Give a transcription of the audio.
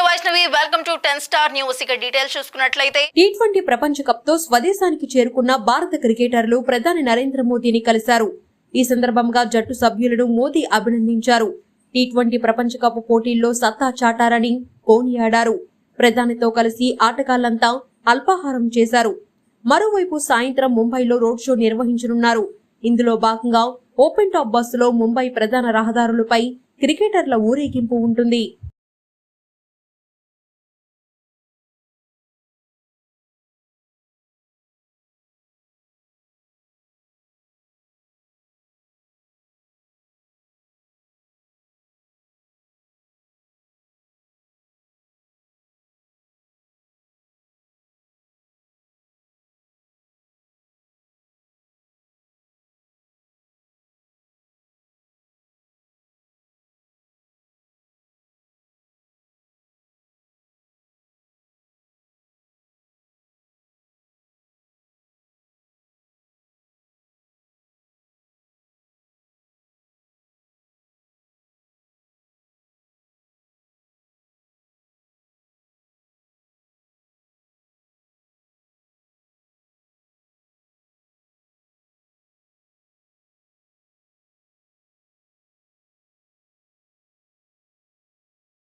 Vaishnavi. Welcome to ten star news ఇక details చూసుకున్నట్లయితే T twenty ప్రపంచ కప్తో స్వదేశానికి చేరుకున్న భారత క్రికెటర్లు ప్రధాని నరేంద్ర మోదీని కలిశారు. ఈ సందర్భంగా జట్టు సభ్యులను మోదీ అభినందించారు. టీ ట్వంటీ ప్రపంచ కప్ పోటీల్లో సత్తా చాటారని కోనియాడారు. ప్రధానితో కలిసి ఆటగాళ్ళంతా అల్పాహారం చేశారు. మరోవైపు సాయంత్రం ముంబైలో రోడ్ షో నిర్వహించనున్నారు. ఇందులో భాగంగా ఓపెన్ టాప్ బస్సులో ముంబై ప్రధాన రహదారులపై క్రికెటర్ల ఊరేగింపు ఉంటుంది.